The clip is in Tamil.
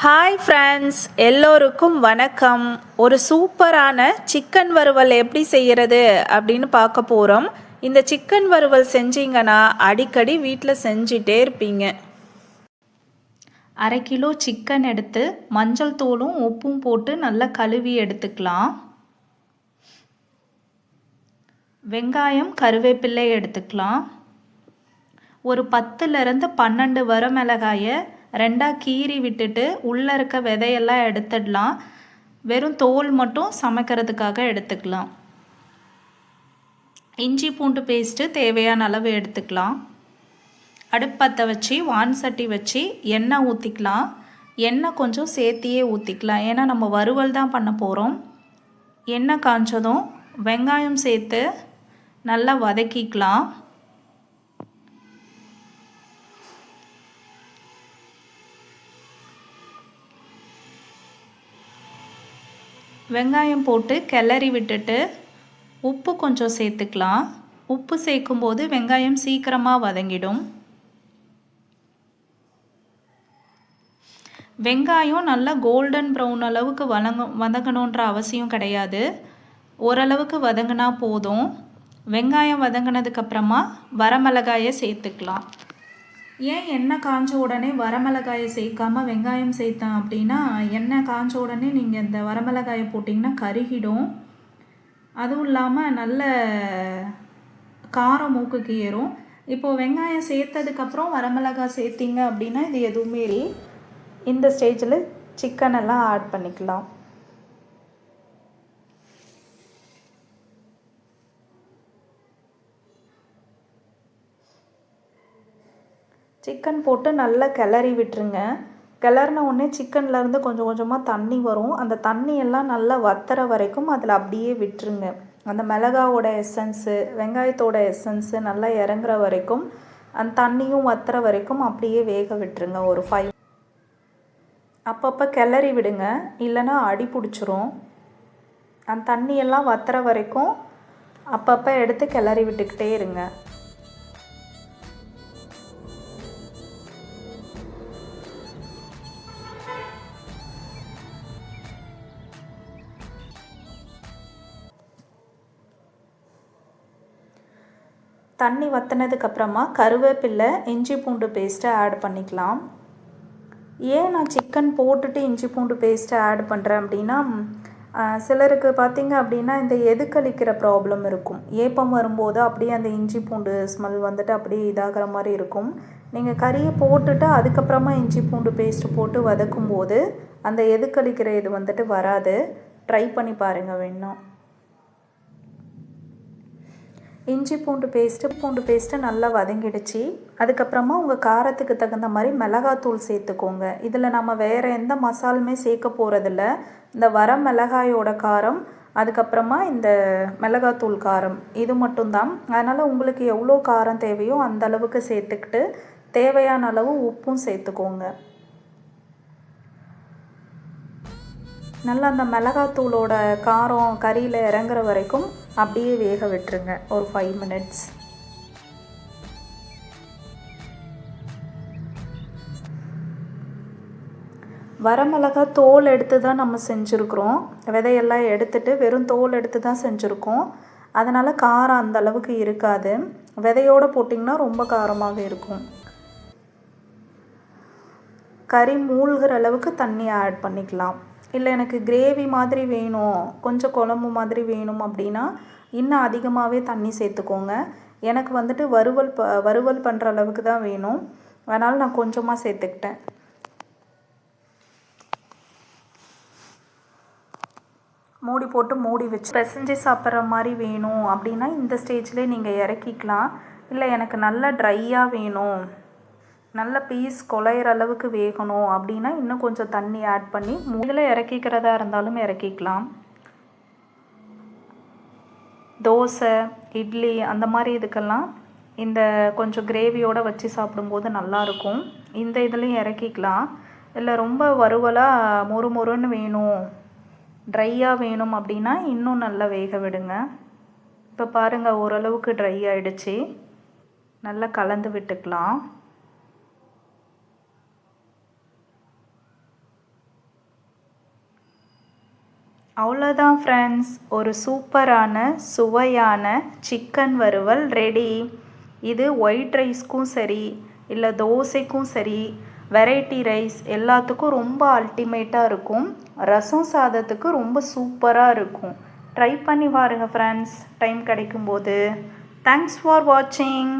ஹாய் ஃப்ரெண்ட்ஸ் எல்லோருக்கும் வணக்கம். ஒரு சூப்பரான சிக்கன் வறுவல் எப்படி செய்கிறது அப்படின்னு பார்க்க போகிறோம் இந்த சிக்கன் வறுவல் செஞ்சீங்கன்னா அடிக்கடி வீட்டில் செஞ்சிட்டே இருப்பீங்க. அரை கிலோ சிக்கன் எடுத்து மஞ்சள் தூளும் உப்பும் போட்டு நல்லா கழுவி எடுத்துக்கலாம். வெங்காயம் கருவேப்பிள்ளை எடுத்துக்கலாம். ஒரு பத்துலேருந்து பன்னெண்டு வரமிளகாயை ரெண்டாக கீறி விட்டுட்டு உள்ளே இருக்க விதையெல்லாம் எடுத்துடலாம். வெறும் தோல் மட்டும் சமைக்கிறதுக்காக எடுத்துக்கலாம். இஞ்சி பூண்டு பேஸ்ட்டு தேவையான அளவு எடுத்துக்கலாம். அடுப்பத்தை வச்சு வான் சட்டி வச்சு எண்ணெய் ஊற்றிக்கலாம் எண்ணெய் கொஞ்சம் சேர்த்தியே ஊற்றிக்கலாம் ஏன்னா நம்ம வறுவல் தான் பண்ண போகிறோம் எண்ணெய் காஞ்சதும் வெங்காயம் சேர்த்து நல்லா வதக்கிக்கலாம். வெங்காயம் போட்டு கிளறி விட்டுட்டு உப்பு கொஞ்சம் சேர்த்துக்கலாம். உப்பு சேர்க்கும்போது வெங்காயம் சீக்கிரமாக வதங்கிடும். வெங்காயம் நல்லா கோல்டன் ப்ரௌன் அளவுக்கு வதங்க வதங்கணுன்ற அவசியம் கிடையாது. ஓரளவுக்கு வதங்கினா போதும். வெங்காயம் வதங்கினதுக்கப்புறமா வரமிளகாயை சேர்த்துக்கலாம். ஏன் எண்ணெய் காஞ்ச உடனே வரமிளகாயை சேர்க்காம வெங்காயம் சேர்த்தேன் அப்படின்னா எண்ணெய் காஞ்ச உடனே நீங்கள் இந்த வரமிளகாயை போட்டிங்கன்னா கருகிடும். அதுவும் இல்லாமல் நல்ல காரம் மூக்குக்கு ஏறும். இப்போது வெங்காயம் சேர்த்ததுக்கப்புறம் வரமிளகாய் சேர்த்திங்க அப்படின்னா இது எதுவுமே இல்லை. இந்த ஸ்டேஜில் சிக்கன் எல்லாம் ஆட் பண்ணிக்கலாம். சிக்கன் போட்டு நல்லா கிளறி விட்டுருங்க. கிளறின உடனே சிக்கன்லேருந்து கொஞ்சம் கொஞ்சமாக தண்ணி வரும். அந்த தண்ணி எல்லாம் நல்லா வத்துற வரைக்கும் அதில் அப்படியே விட்டுருங்க. அந்த மிளகாவோட எசன்ஸு வெங்காயத்தோட எசன்ஸு நல்லா இறங்குற வரைக்கும் அந்த தண்ணியும் வத்துற வரைக்கும் அப்படியே வேக விட்டுருங்க ஒரு ஃபைவ் அப்பப்போ கிளறி விடுங்க. இல்லைன்னா அடி பிடிச்சிரும். அந்த தண்ணியெல்லாம் வத்துற வரைக்கும் அப்பப்போ எடுத்து கிளறி விட்டுக்கிட்டே இருங்க. தண்ணி வற்றினதுக்கப்புறமா கருவேப்பில்லை இஞ்சி பூண்டு பேஸ்ட்டை ஆட் பண்ணிக்கலாம். ஏன் நான் சிக்கன் போட்டுட்டு இஞ்சி பூண்டு பேஸ்ட்டை ஆட் பண்ணுறேன் அப்படின்னா சிலருக்கு பார்த்திங்க அப்படின்னா இந்த எதுக்களிக்கிற ப்ராப்ளம் இருக்கும். ஏப்பம் வரும்போது அப்படியே அந்த இஞ்சி பூண்டு ஸ்மெல் வந்துட்டு அப்படியே இதாகிற மாதிரி இருக்கும். நீங்கள் கறியை போட்டுட்டு அதுக்கப்புறமா இஞ்சி பூண்டு பேஸ்ட்டு போட்டு வதக்கும் போது அந்த எதுக்களிக்கிற இது வந்துட்டு வராது. ட்ரை பண்ணி பாருங்கள் வேணும் இஞ்சி பூண்டு பேஸ்ட்டு பூண்டு பேஸ்ட்டு நல்லா வதங்கிடுச்சு. அதுக்கப்புறமா உங்கள் காரத்துக்கு தகுந்த மாதிரி மிளகாத்தூள் சேர்த்துக்கோங்க. இதில் நம்ம வேறு எந்த மசாலுமே சேர்க்க போகிறதில்ல இந்த வர மிளகாயோட காரம் அதுக்கப்புறமா இந்த மிளகாத்தூள் காரம் இது மட்டும்தான். அதனால் உங்களுக்கு எவ்வளோ காரம் தேவையோ அந்த அளவுக்கு சேர்த்துக்கிட்டு தேவையான அளவு உப்பும் சேர்த்துக்கோங்க. நல்லா அந்த மிளகாத்தூளோட காரம் கறியில் இறங்குற வரைக்கும் அப்படியே வேக விட்டுருங்க. ஒரு ஃபைவ் மினிட்ஸ் வரமிளகா தோல் எடுத்து தான் நம்ம செஞ்சுருக்குறோம். விதையெல்லாம் எடுத்துட்டு வெறும் தோல் எடுத்து தான் செஞ்சுருக்கோம். அதனால் காரம் அந்த அளவுக்கு இருக்காது. விதையோடு போட்டிங்கன்னா ரொம்ப காரமாக இருக்கும். கறி மூழ்கிற அளவுக்கு தண்ணி ஆட் பண்ணிக்கலாம். இல்லை எனக்கு கிரேவி மாதிரி வேணும் கொஞ்சம் குழம்பு மாதிரி வேணும் அப்படின்னா இன்னும் அதிகமாகவே தண்ணி சேர்த்துக்கோங்க. எனக்கு வந்துட்டு வறுவல் ப வறுவல் பண்ணுற அளவுக்கு தான் வேணும். அதனால் நான் கொஞ்சமாக சேர்த்துக்கிட்டேன். மூடி போட்டு மூடி வச்சு பிசைஞ்சு சாப்பிட்ற மாதிரி வேணும் அப்படின்னா இந்த ஸ்டேஜ்லேயே நீங்கள் இறக்கிக்கலாம். இல்லை எனக்கு நல்லா ட்ரையாக வேணும். நல்ல பீஸ் குழையிற அளவுக்கு வேகணும் அப்படின்னா இன்னும் கொஞ்சம் தண்ணி ஆட் பண்ணி இதில் இறக்கிக்கிறதா இருந்தாலும் இறக்கிக்கலாம். தோசை இட்லி அந்த மாதிரி இதுக்கெல்லாம் இந்த கொஞ்சம் கிரேவியோடு வச்சு சாப்பிடும்போது நல்லாயிருக்கும். இந்த இதுலேயும் இறக்கிக்கலாம். இல்லை ரொம்ப வறுவலாக மொறு மொறுன்னு வேணும் ட்ரையாக வேணும் அப்படின்னா இன்னும் நல்லா வேக விடுங்க. இப்போ பாருங்கள் ஓரளவுக்கு ட்ரை ஆகிடுச்சி நல்லா கலந்து விட்டுக்கலாம். அவ்வளோதான் ஃப்ரெண்ட்ஸ் ஒரு சூப்பரான சுவையான சிக்கன் வறுவல் ரெடி இது ஒயிட் ரைஸ்க்கும் சரி இல்லை தோசைக்கும் சரி வெரைட்டி ரைஸ் எல்லாத்துக்கும் ரொம்ப அல்டிமேட்டாக இருக்கும். ரசம் சாதத்துக்கு ரொம்ப சூப்பராக இருக்கும். ட்ரை பண்ணி பாருங்கள் ஃப்ரெண்ட்ஸ் டைம் கிடைக்கும்போது. தேங்க்ஸ் ஃபார் வாட்சிங்